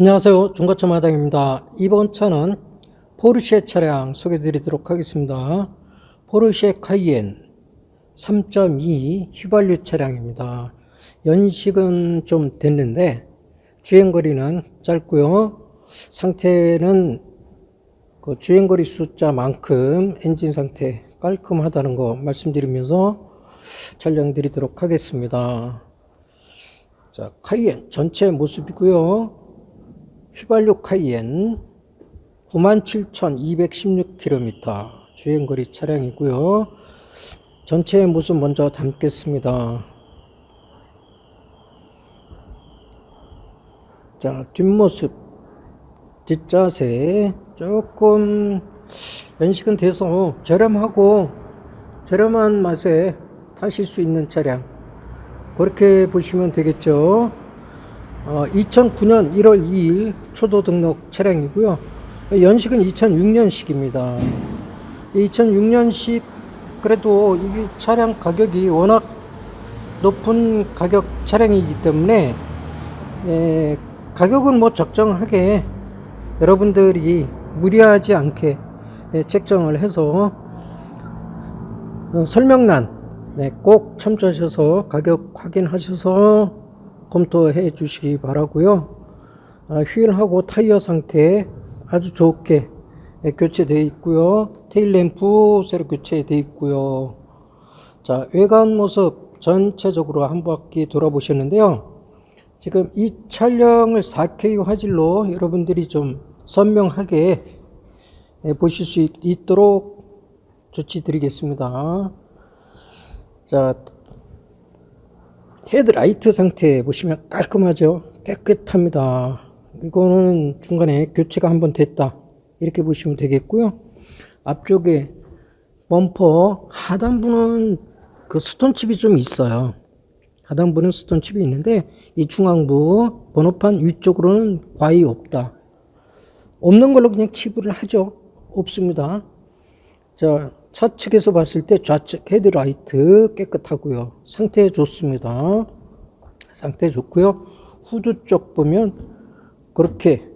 안녕하세요. 중고차 마당입니다. 이번 차는 포르쉐 차량 소개해 드리도록 하겠습니다. 포르쉐 카이엔 3.2 휘발유 차량입니다. 연식은 좀 됐는데 주행거리는 짧고요. 상태는 그 주행거리 숫자만큼 엔진 상태 깔끔하다는 거 말씀드리면서 촬영 드리도록 하겠습니다. 자, 카이엔 전체 모습이고요. 휘발유 카이엔 97,216km 주행거리 차량이고요. 전체 모습 먼저 담겠습니다. 자, 뒷모습, 뒷자세 조금 연식은 돼서 저렴하고 저렴한 맛에 타실 수 있는 차량 그렇게 보시면 되겠죠. 어, 2009년 1월 2일 초도 등록 차량이고요. 연식은 2006년식입니다. 2006년식 그래도 이 차량 가격이 워낙 높은 가격 차량이기 때문에 에, 가격은 뭐 적정하게 여러분들이 무리하지 않게 예, 책정을 해서 어, 설명란 네, 꼭 참조하셔서 가격 확인하셔서 검토해 주시기 바라고요. 아, 휠하고 타이어 상태 아주 좋게 예, 교체되어 있고요. 테일 램프 새로 교체되어 있고요. 자, 외관 모습 전체적으로 한 바퀴 돌아보셨는데요. 지금 이 촬영을 4K 화질로 여러분들이 좀 선명하게 예, 보실 수 있- 있도록 조치 드리겠습니다. 자, 헤드라이트 상태 보시면 깔끔하죠? 깨끗합니다. 이거는 중간에 교체가 한번 됐다. 이렇게 보시면 되겠고요. 앞쪽에 범퍼 하단부는 그 스톤칩이 좀 있어요. 하단부는 스톤칩이 있는데 이 중앙부 번호판 위쪽으로는 과히 없다. 없는 걸로 그냥 치부를 하죠. 없습니다. 자, 차측에서 봤을 때 좌측 헤드라이트 깨끗하고요. 상태 좋습니다. 상태 좋고요. 후드 쪽 보면 그렇게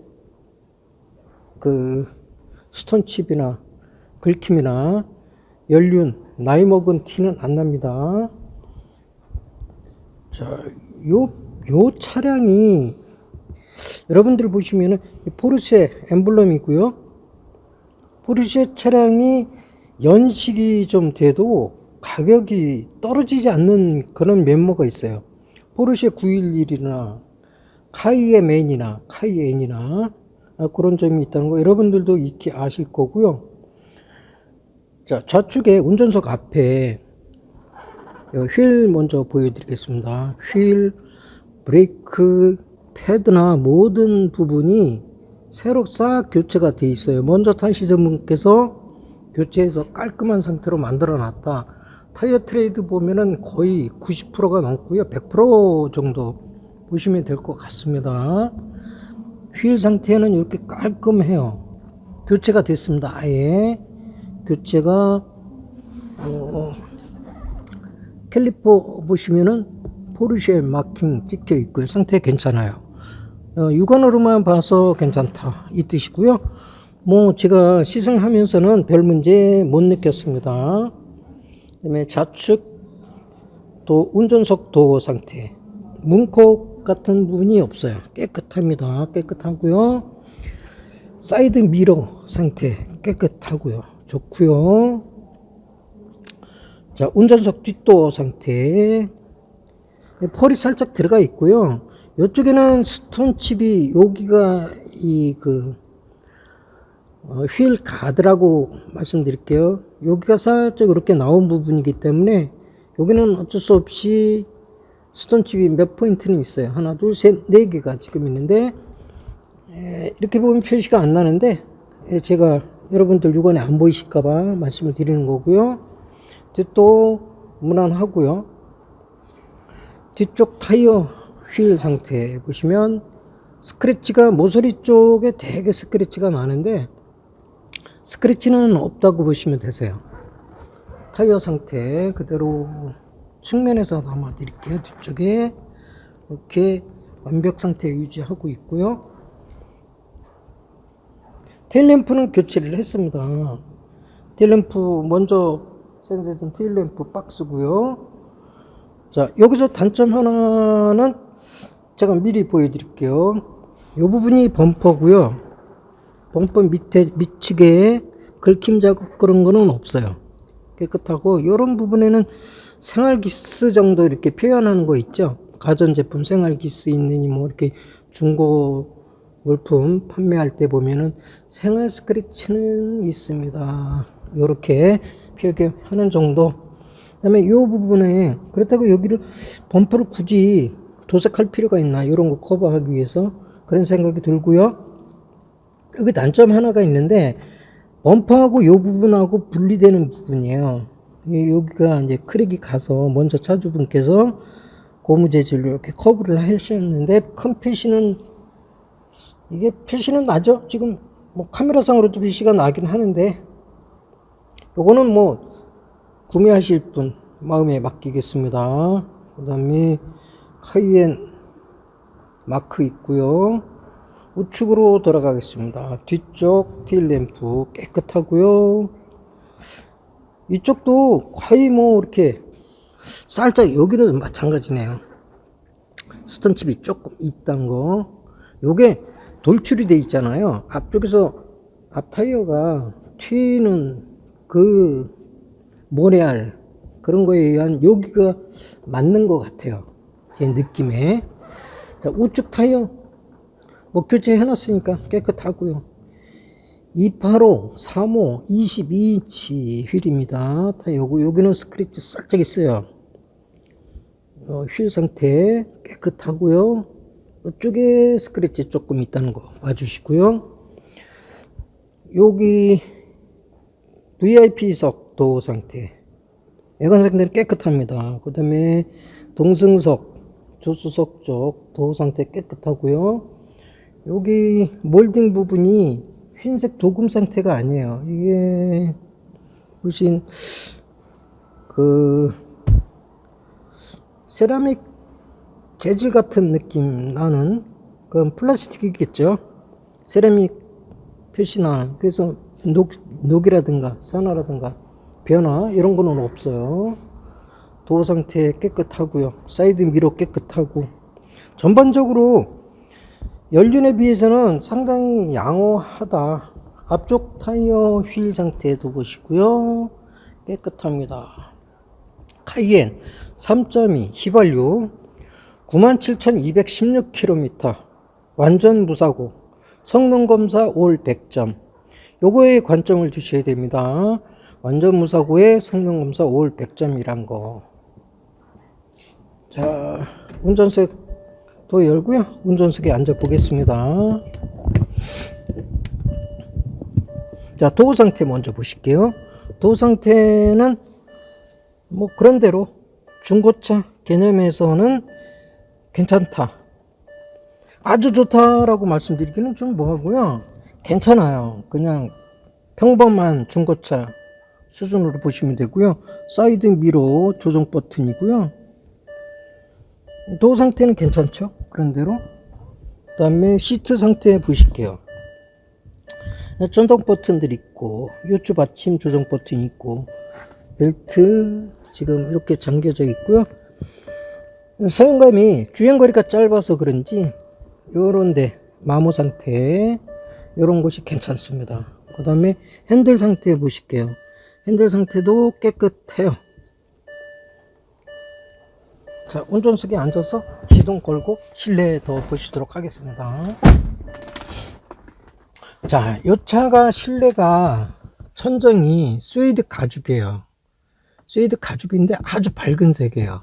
그 스톤칩이나 긁힘이나 연륜 나이 먹은 티는 안 납니다. 자, 요, 요 차량이 여러분들 보시면은 이 포르쉐 엠블럼이고요. 포르쉐 차량이 연식이 좀 돼도 가격이 떨어지지 않는 그런 면모가 있어요. 포르쉐 911이나 카이에맨이나 카이엔이나 아, 그런 점이 있다는 거 여러분들도 익히 아실 거고요. 자, 좌측에 운전석 앞에 요휠 먼저 보여드리겠습니다. 휠, 브레이크, 패드나 모든 부분이 새로 싹 교체가 돼 있어요. 먼저 타시던 분께서 교체해서 깔끔한 상태로 만들어 놨다. 타이어 트레이드 보면은 거의 90%가 넘고요. 100% 정도 보시면 될 것 같습니다. 휠 상태는 이렇게 깔끔해요. 교체가 됐습니다. 아예 교체가 어, 캘리퍼 보시면은 포르쉐 마킹 찍혀 있고요. 상태 괜찮아요. 어, 육안으로만 봐서 괜찮다 이 뜻이고요. 뭐 제가 시승하면서는 별 문제 못 느꼈습니다. 그다음에 좌측 또 운전석 도어 상태 문콕 같은 부분이 없어요. 깨끗합니다. 깨끗하고요. 사이드 미러 상태 깨끗하고요. 좋고요. 자, 운전석 뒷도어 상태. 펄이 살짝 들어가 있고요. 이쪽에는 스톤칩이 여기가 이 그 어, 휠 가드라고 말씀드릴게요. 여기가 살짝 이렇게 나온 부분이기 때문에 여기는 어쩔 수 없이 스톤칩이 몇 포인트는 있어요. 하나, 둘, 셋, 네 개가 지금 있는데 에, 이렇게 보면 표시가 안 나는데 에, 제가 여러분들 육안에 안 보이실까봐 말씀을 드리는 거고요. 또 무난하고요. 뒤쪽 타이어 휠 상태 보시면 스크래치가 모서리 쪽에 되게 스크래치가 나는데 스크래치는 없다고 보시면 되세요. 타이어 상태 그대로 측면에서 담아 드릴게요. 뒤쪽에 이렇게 완벽 상태 유지하고 있고요. 테일램프는 교체를 했습니다. 테일램프 먼저 생각했던 테일램프 박스고요. 자 여기서 단점 하나는 제가 미리 보여드릴게요. 이 부분이 범퍼고요. 범퍼 밑에 밑측에 긁힘 자국 그런 거는 없어요. 깨끗하고 이런 부분에는 생활 기스 정도 이렇게 표현하는 거 있죠. 가전 제품 생활 기스 있느니 뭐 이렇게 중고 물품 판매할 때 보면은 생활 스크래치는 있습니다. 이렇게 표기하는 정도. 그다음에 이 부분에 그렇다고 여기를 범퍼를 굳이 도색할 필요가 있나 이런 거 커버하기 위해서 그런 생각이 들고요. 여기 단점 하나가 있는데 범퍼하고 이 부분하고 분리되는 부분이에요. 이- 여기가 이제 크랙이 가서 먼저 차주분께서 고무 재질로 이렇게 커브를 하셨는데 큰 표시는 이게 표시는 나죠. 지금 뭐 카메라상으로도 표시가 나긴 하는데 요거는 뭐 구매하실 분 마음에 맡기겠습니다. 그 다음에 카이엔 마크 있고요. 우측으로 돌아가겠습니다. 뒤쪽 딜 램프 깨끗하고요. 이쪽도 거의 뭐 이렇게 살짝 여기는 마찬가지네요. 스톤칩이 조금 있단 거. 요게 돌출이 돼 있잖아요. 앞쪽에서 앞 타이어가 튀는 그 모래알 그런 거에 의한 여기가 맞는 것 같아요. 제 느낌에. 자, 우측 타이어 뭐 교체 해놨으니까 깨끗하고요. 285, 35, 22인치 휠입니다. 타이어고 여기는 스크래치 살짝 있어요. 어, 휠 상태 깨끗하고요. 이쪽에 스크래치 조금 있다는 거 봐주시고요. 여기 VIP석 도어 상태 외관 상태는 깨끗합니다. 그 다음에 동승석 조수석 쪽 도어 상태 깨끗하고요. 여기 몰딩 부분이 흰색 도금 상태가 아니에요. 이게 보신 그 세라믹 재질 같은 느낌 나는 그건 플라스틱이겠죠. 세라믹 표시나 그래서 녹, 녹이라든가 산화라든가 변화 이런 거는 없어요. 도어 상태 깨끗하고요. 사이드 미러 깨끗하고 전반적으로 연륜에 비해서는 상당히 양호하다. 앞쪽 타이어 휠 상태도 보시고요. 깨끗합니다. 카이엔 3.2 휘발유 97,216km 완전 무사고 성능 검사 올 100점 요거에 관점을 주셔야 됩니다. 완전 무사고의 성능 검사 올 100점이란 거. 자, 운전석 도 열고요. 운전석에 앉아 보겠습니다. 자, 도어 상태 먼저 보실게요. 도어 상태는 뭐 그런 대로 중고차 개념에서는 괜찮다. 아주 좋다라고 말씀드리기는 좀 뭐하고요. 괜찮아요. 그냥 평범한 중고차 수준으로 보시면 되고요. 사이드 미러 조정 버튼이고요. 도어 상태는 괜찮죠. 그런 대로. 그 다음에 시트 상태 보실게요. 전동 버튼들 있고 요추 받침 조정 버튼 있고 벨트 지금 이렇게 잠겨져 있고요. 사용감이 주행거리가 짧아서 그런지 요런데 마모 상태 요런 것이 괜찮습니다. 그 다음에 핸들 상태 보실게요. 핸들 상태도 깨끗해요. 자, 운전석에 앉아서 시동 걸고 실내에 더 보시도록 하겠습니다. 자, 요 차가 실내가 천정이 스웨이드 가죽이에요. 스웨이드 가죽인데 아주 밝은 색이에요.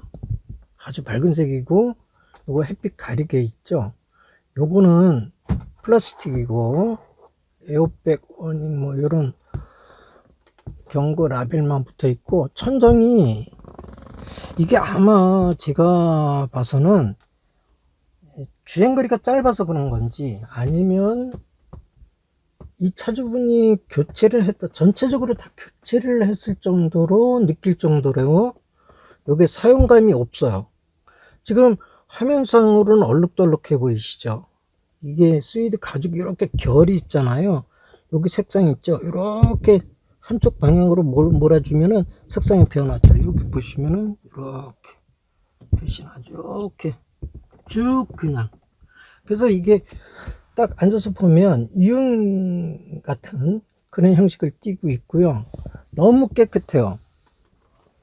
아주 밝은 색이고, 요거 햇빛 가리개 있죠? 요거는 플라스틱이고, 에어백 원인 뭐, 요런 경고 라벨만 붙어 있고, 천정이 이게 아마 제가 봐서는 주행거리가 짧아서 그런 건지 아니면 이 차주분이 교체를 했다 전체적으로 다 교체를 했을 정도로 느낄 정도로 이게 사용감이 없어요. 지금 화면상으로는 얼룩덜룩해 보이시죠? 이게 스위드 가죽이 이렇게 결이 있잖아요. 여기 색상 있죠? 이렇게 한쪽 방향으로 몰, 몰아주면은 색상이 변하죠. 여기 보시면은 이렇게 표시나죠. 이렇게 쭉 그냥. 그래서 이게 딱 앉아서 보면 융 같은 그런 형식을 띠고 있고요. 너무 깨끗해요.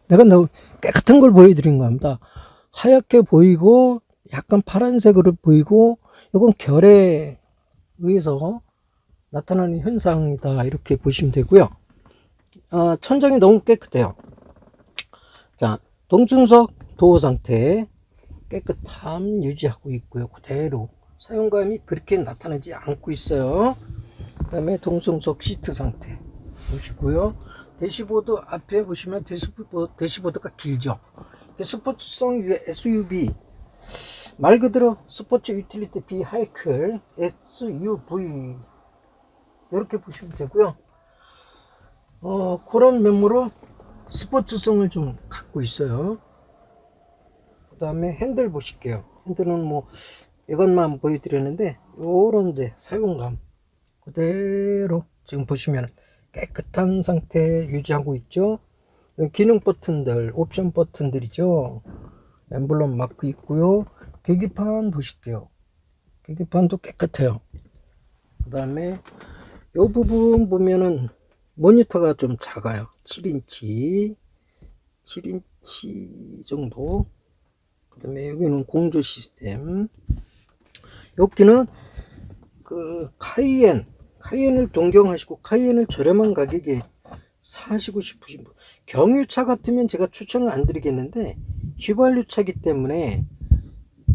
내가 너무 깨끗한 걸 보여드린 겁니다. 하얗게 보이고 약간 파란색으로 보이고 이건 결에 의해서 나타나는 현상이다. 이렇게 보시면 되고요 어, 천장이 너무 깨끗해요. 자 동충석 도어 상태 깨끗함 유지하고 있고요. 그대로 사용감이 그렇게 나타나지 않고 있어요. 그 다음에 동충석 시트 상태 보시고요. 대시보드 앞에 보시면 대시보드, 대시보드가 길죠. 스포츠성 SUV 말 그대로 스포츠 유틸리티 비하이클 SUV 이렇게 보시면 되고요. 어, 그런 면모로 스포츠성을 좀 갖고 있어요. 그 다음에 핸들 보실게요. 핸들은 뭐 이것만 보여드렸는데 요런데 사용감 그대로 지금 보시면 깨끗한 상태 유지하고 있죠. 기능 버튼들, 옵션 버튼들이죠. 엠블럼 마크 있고요. 계기판 보실게요. 계기판도 깨끗해요. 그 다음에 이 부분 보면은 모니터가 좀 작아요. 7인치, 7인치 정도. 그 다음에 여기는 공조 시스템. 여기는 그 카이엔, 카이엔을 동경하시고 카이엔을 저렴한 가격에 사시고 싶으신 분. 경유차 같으면 제가 추천을 안 드리겠는데 휘발유차기 때문에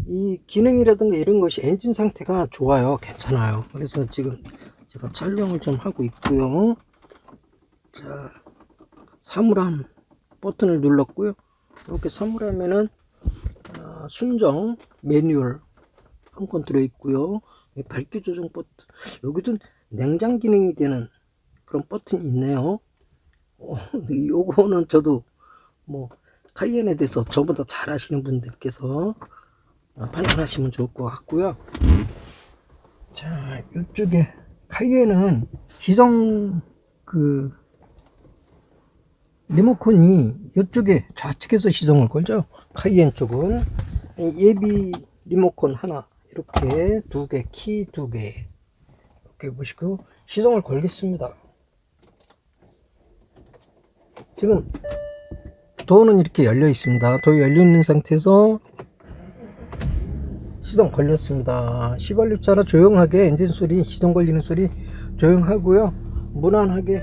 이 기능이라든가 이런 것이 엔진 상태가 좋아요. 괜찮아요. 그래서 지금 제가 촬영을 좀 하고 있고요. 자, 사물함 버튼을 눌렀고요. 이렇게 사물함에는 어, 순정 매뉴얼 한 건 들어있고요. 밝기 조정 버튼 여기도 냉장 기능이 되는 그런 버튼이 있네요. 어, 요거는 저도 뭐 카이엔에 대해서 저보다 잘 아시는 분들께서 판단하시면 좋을 것 같고요. 자, 이쪽에 카이엔은 시동 그 리모컨이 이쪽에 좌측에서 시동을 걸죠. 카이엔 쪽은 예비 리모컨 하나 이렇게 두 개, 키 두 개 이렇게 보시고 시동을 걸겠습니다. 지금 도어는 이렇게 열려 있습니다. 도어 열려 있는 상태에서 시동 걸렸습니다. 시발유차라 조용하게 엔진 소리, 시동 걸리는 소리 조용하고요. 무난하게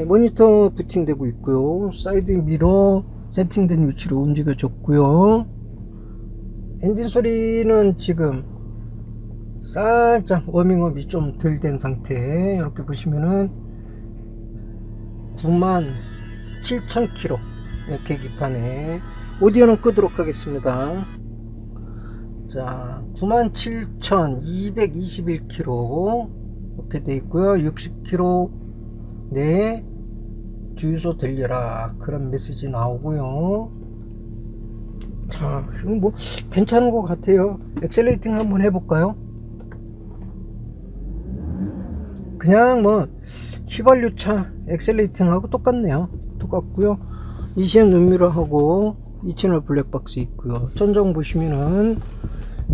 에, 모니터 부팅되고 있고요. 사이드 미러 세팅된 위치로 움직여줬고요. 엔진 소리는 지금 살짝 워밍업이 좀 덜 된 상태 이렇게 보시면은 9만 7,000km 계기판에 오디오는 끄도록 하겠습니다. 자, 97,221km 이렇게 돼 있고요. 60km 내 주유소 들려라 그런 메시지 나오고요. 자, 이거 뭐 괜찮은 것 같아요. 엑셀레이팅 한번 해볼까요? 그냥 뭐 휘발유차 엑셀레이팅하고 똑같네요. 똑같고요. ECM 눈미러하고 2채널 블랙박스 있고요. 천정 보시면은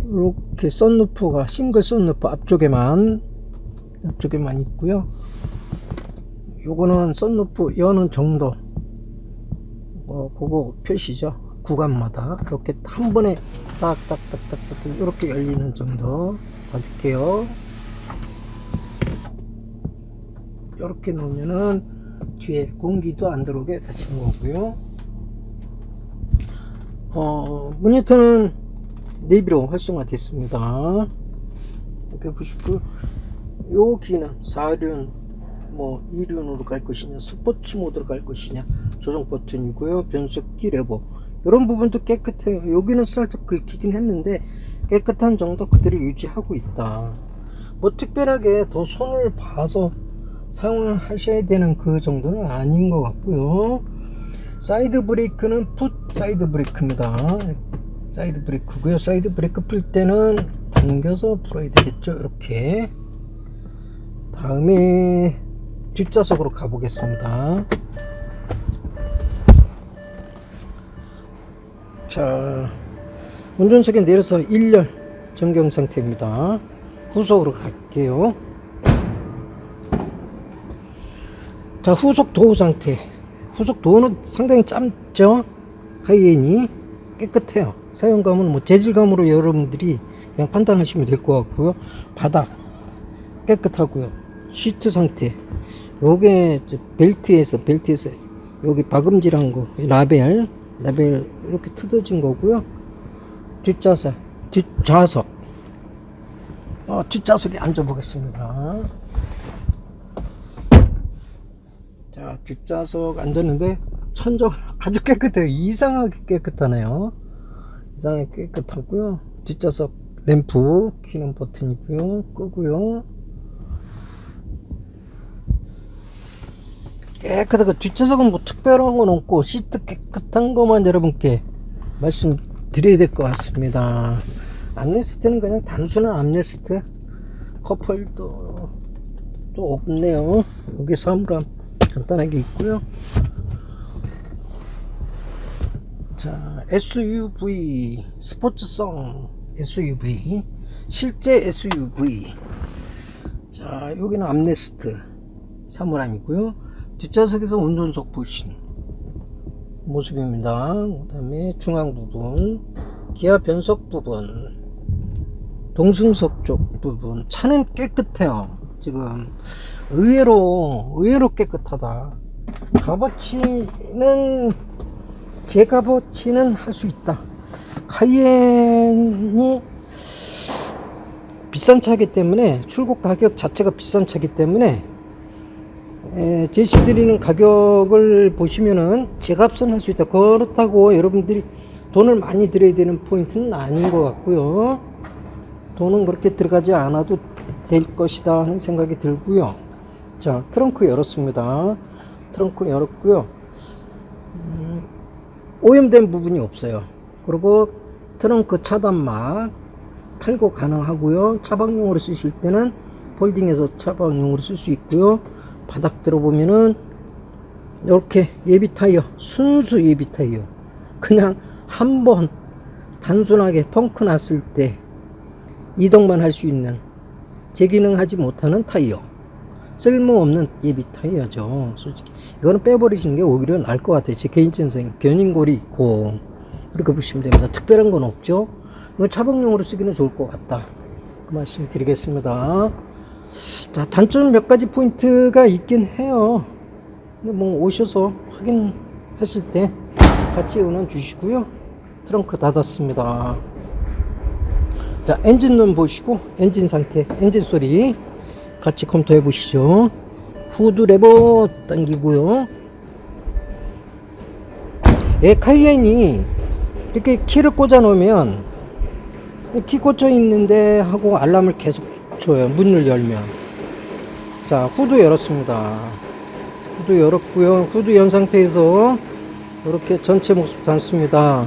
이렇게 썬루프가 싱글 썬루프 앞쪽에만 앞쪽에만 있고요. 요거는 썬루프 여는 정도 어 그거 표시죠. 구간마다 이렇게 한 번에 딱딱딱딱딱 이렇게 열리는 정도 받을게요. 이렇게 놓으면은 뒤에 공기도 안 들어오게 닫히는 거고요. 어, 모니터는 내비로 활성화 됐습니다. 이렇게 보시고 요 기능 4륜 뭐 2륜으로 갈 것이냐 스포츠 모드로 갈 것이냐 조정 버튼이고요. 변속기 레버 이런 부분도 깨끗해요. 여기는 살짝 긁히긴 했는데 깨끗한 정도 그대로 유지하고 있다. 뭐 특별하게 더 손을 봐서 사용을 하셔야 되는 그 정도는 아닌 것 같고요. 사이드 브레이크는 풋 사이드 브레이크입니다. 사이드 브레이크고요. 사이드 브레이크 풀 때는 당겨서 풀어야 되겠죠. 이렇게 다음에 뒷좌석으로 가보겠습니다. 자, 운전석에 내려서 1열 정경 상태입니다. 후속으로 갈게요. 자, 후속 도어 상태. 후속 도어는 상당히 짧죠? 카이엔이 깨끗해요. 사용감은 뭐 재질감으로 여러분들이 그냥 판단하시면 될 것 같고요. 바닥 깨끗하고요. 시트 상태. 요게 벨트에서 벨트에서 여기 박음질한 거 라벨 라벨 이렇게 뜯어진 거고요. 뒷좌석 뒷좌석 어, 뒷좌석에 앉아 보겠습니다. 자 뒷좌석 앉았는데 천정 아주 깨끗해요. 이상하게 깨끗하네요. 이상하게 깨끗하고요. 뒷좌석 램프 키는 버튼이고요. 끄고요. 깨끗하고 뒷좌석은 뭐 특별한 건 없고 시트 깨끗한 것만 여러분께 말씀드려야 될 것 같습니다. 암레스트는 그냥 단순한 암레스트 커플도 또 없네요. 여기 사물함 간단하게 있고요. 자 SUV 스포츠성 SUV 실제 SUV 자 여기는 암레스트 사물함이고요. 뒷좌석에서 운전석 보신 모습입니다. 그 다음에 중앙 부분, 기아 변속 부분, 동승석 쪽 부분. 차는 깨끗해요. 지금 의외로 의외로 깨끗하다. 값어치는 제 값어치는 할 수 있다. 카이엔이 비싼 차기 때문에 출고 가격 자체가 비싼 차기 때문에 에, 제시드리는 가격을 보시면은 제값은 할 수 있다. 그렇다고 여러분들이 돈을 많이 들여야 되는 포인트는 아닌 것 같고요. 돈은 그렇게 들어가지 않아도 될 것이다 하는 생각이 들고요. 자, 트렁크 열었습니다. 트렁크 열었고요. 음, 오염된 부분이 없어요. 그리고 트렁크 차단막 탈거 가능하고요. 차박용으로 쓰실 때는 폴딩해서 차박용으로 쓸 수 있고요. 바닥 들어보면은 이렇게 예비 타이어 순수 예비 타이어. 그냥 한 번 단순하게 펑크 났을 때 이동만 할 수 있는 제기능하지 못하는 타이어. 쓸모없는 예비 타이어죠 솔직히. 이거는 빼버리시는 게 오히려 나을 것 같아요. 제 개인적인 생각 견인골이 있고 그렇게 보시면 됩니다. 특별한 건 없죠? 이거 차박용으로 쓰기는 좋을 것 같다. 그 말씀 드리겠습니다 자, 단점 몇 가지 포인트가 있긴 해요. 근데 뭐 오셔서 확인하실 때 같이 은원 주시고요. 트렁크 닫았습니다. 자, 엔진룸 보시고 엔진 상태, 엔진 소리 같이 검토해 보시죠. 후드 레버 당기고요. 예, 카이엔이 이렇게 키를 꽂아 놓으면 키 꽂혀 있는데 하고 알람을 계속 줘요. 문을 열면. 자, 후드 열었습니다. 후드 열었고요. 후드 연 상태에서 이렇게 전체 모습 담습니다.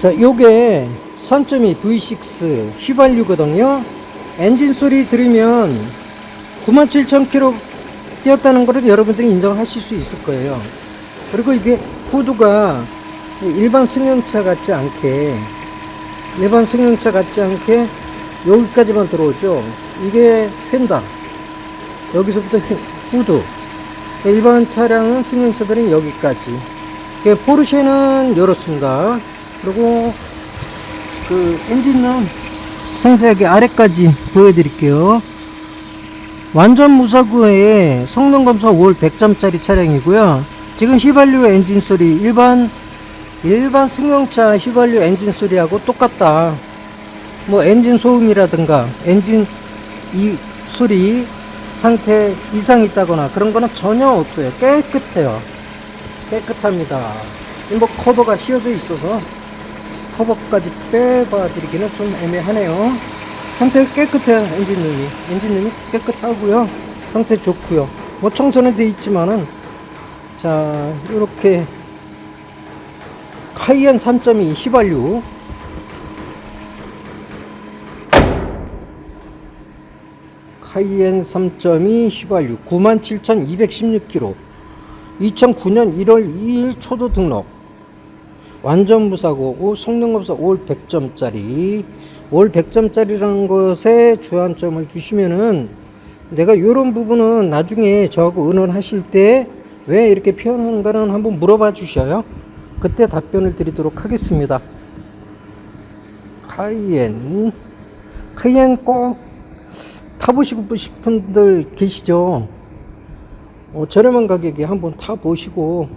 자, 요게 3.2 V6 휘발유거든요. 엔진 소리 들으면 97,000km 뛰었다는 것을 여러분들이 인정하실 수 있을 거예요. 그리고 이게 후드가 일반 승용차 같지 않게 일반 승용차 같지 않게 여기까지만 들어오죠. 이게 펜다. 여기서부터 후드. 일반 차량은 승용차들은 여기까지. 그 포르쉐는 이렇습니다. 그리고 그 엔진은 상세하게 아래까지 보여드릴게요. 완전 무사구의 성능 검사 월 100점짜리 차량이고요. 지금 휘발유 엔진 소리 일반 일반 승용차 휘발유 엔진 소리하고 똑같다. 뭐 엔진 소음이라든가 엔진 이 소리 상태 이상이 있다거나 그런 거는 전혀 없어요. 깨끗해요. 깨끗합니다. 뭐 커버가 씌워져 있어서 커버까지 빼봐 드리기는 좀 애매하네요. 상태 깨끗해요. 엔진룸이. 엔진룸이 깨끗하고요. 상태 좋고요. 뭐 청소는 돼 있지만은 자 이렇게 카이엔 3.2 휘발유 카이엔 3.2 휘발유 97,216km 2009년 1월 2일 초도 등록. 완전 무사고고 성능 검사 올 100점짜리 올 100점짜리라는 것에 주안점을 두시면은 내가 이런 부분은 나중에 저하고 의논하실 때 왜 이렇게 표현하는가는 한번 물어봐 주셔요. 그때 답변을 드리도록 하겠습니다. 카이엔 카이엔 꼭 타보시고 싶은 분들 계시죠? 어, 저렴한 가격에 한번 타보시고.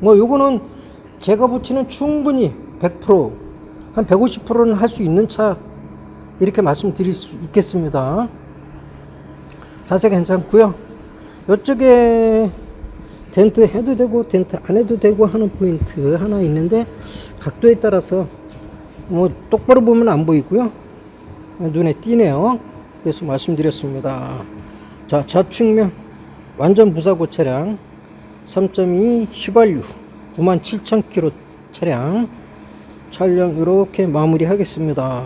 뭐 요거는 제가 붙이는 충분히 100%한 150%는 할 수 있는 차 이렇게 말씀드릴 수 있겠습니다. 자세 괜찮고요. 이쪽에 덴트 해도 되고 덴트 안 해도 되고 하는 포인트 하나 있는데 각도에 따라서 뭐 똑바로 보면 안 보이고요. 눈에 띄네요 그래서 말씀드렸습니다. 자 좌측면 완전 무사고 차량 3.2 휘발유 97,000km 차량 촬영 이렇게 마무리 하겠습니다